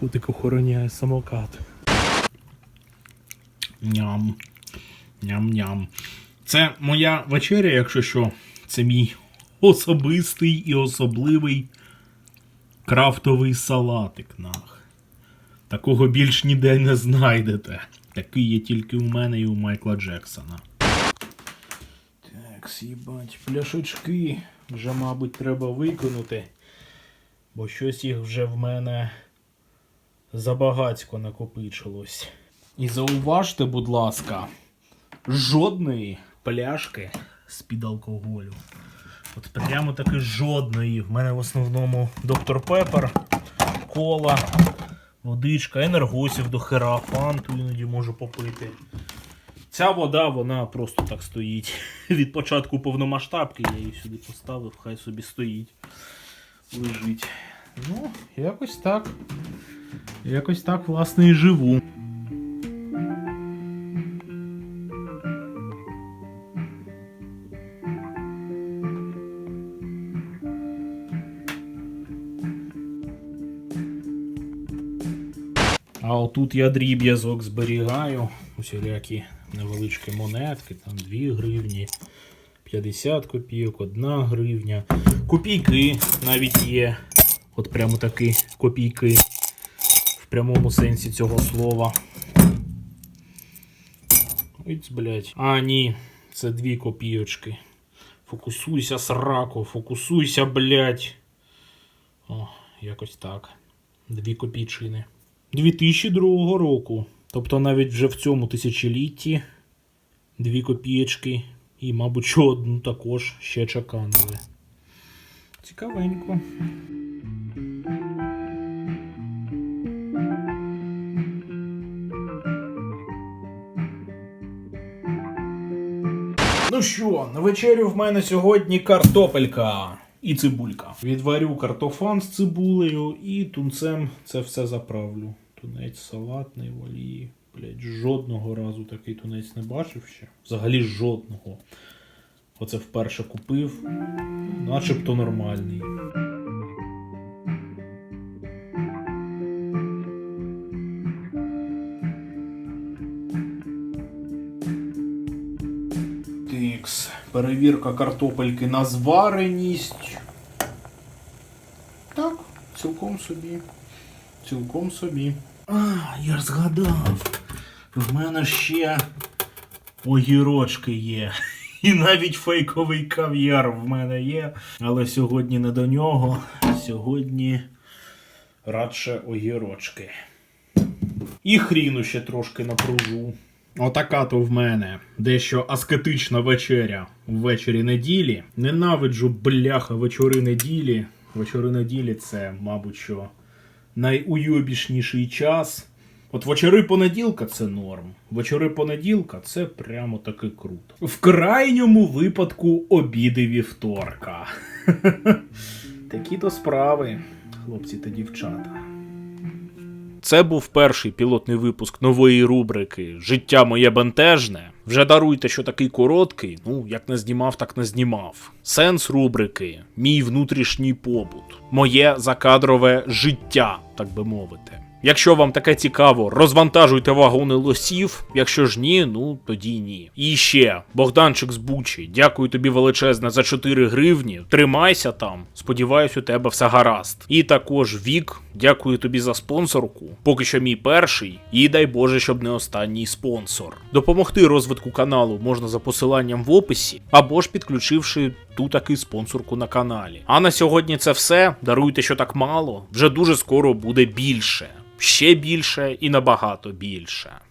Котик охороняє самокат. Ням. Ням-ням. Це моя вечеря, якщо що. Це мій особистий і особливий крафтовий салатик. Нах. Такого більш ніде не знайдете. Такий є тільки у мене і у Майкла Джексона. Так, сібать, пляшечки вже, мабуть, треба виконати. Бо щось їх вже в мене забагацько накопичилось. І зауважте, будь ласка, жодної пляшки з-під алкоголю. От прямо таки жодної. В мене в основному доктор Пепер, кола, водичка, енергосів до хера, фанту іноді можу попити. Ця вода, вона просто так стоїть. Від початку повномасштабки я її сюди поставив, хай собі стоїть. Лежить. Ну, якось так. Якось так, власне, і живу. А отут я дріб'язок зберігаю. Усілякі невеличкі монетки, там 2 гривні, 50 копійок, 1 гривня. Копійки навіть є. От прямо такі копійки. Прямому сенсі цього слова. Ой, блядь. А, ні, це дві копійочки. Фокусуйся, срако, фокусуйся, блядь. О, якось так. Дві копійчини. 2002 року. Тобто навіть вже в цьому тисячолітті дві копієчки і, мабуть, одну також ще чеканили. Цікавенько. Ну що, на вечерю в мене сьогодні картопелька і цибулька. Відварю картофан з цибулею і тунцем це все заправлю. Тунець салатний в олії. Блять, жодного разу такий тунець не бачив ще. Взагалі жодного. Оце вперше купив. Начебто нормальний. Тикс. Перевірка картопельки на звареність. Так, цілком собі. Цілком собі. А, я ж згадав. В мене ще огірочки є. І навіть фейковий кав'яр в мене є. Але сьогодні не до нього. Сьогодні радше огірочки. І хріну ще трошки напружу. Отака то в мене дещо аскетична вечеря ввечері неділі. Ненавиджу бляха вечори неділі. Вечори неділі це, мабуть, що найуйобішніший час. От вечори понеділка це норм. Вечори понеділка це прямо таки круто. В крайньому випадку обіди вівторка. Такі то справи, хлопці та дівчата. Це був перший пілотний випуск нової рубрики Життя моє бентежне. Вже даруйте, що такий короткий. Ну, як не знімав, так не знімав. Сенс рубрики Мій внутрішній побут. Моє закадрове життя, так би мовити. Якщо вам таке цікаво, розвантажуйте вагони лосів. Якщо ж ні, ну тоді ні. І ще, Богданчик з Бучі, дякую тобі величезне за 4 гривні. Тримайся там. Сподіваюсь, у тебе все гаразд. І також Вік, дякую тобі за спонсорку. Поки що мій перший, і дай Боже, щоб не останній спонсор. Допомогти розвитку каналу можна за посиланням в описі, або ж підключивши ту таки спонсорку на каналі. А на сьогодні це все. Даруйте, що так мало. Вже дуже скоро буде більше. Ще більше і набагато більше.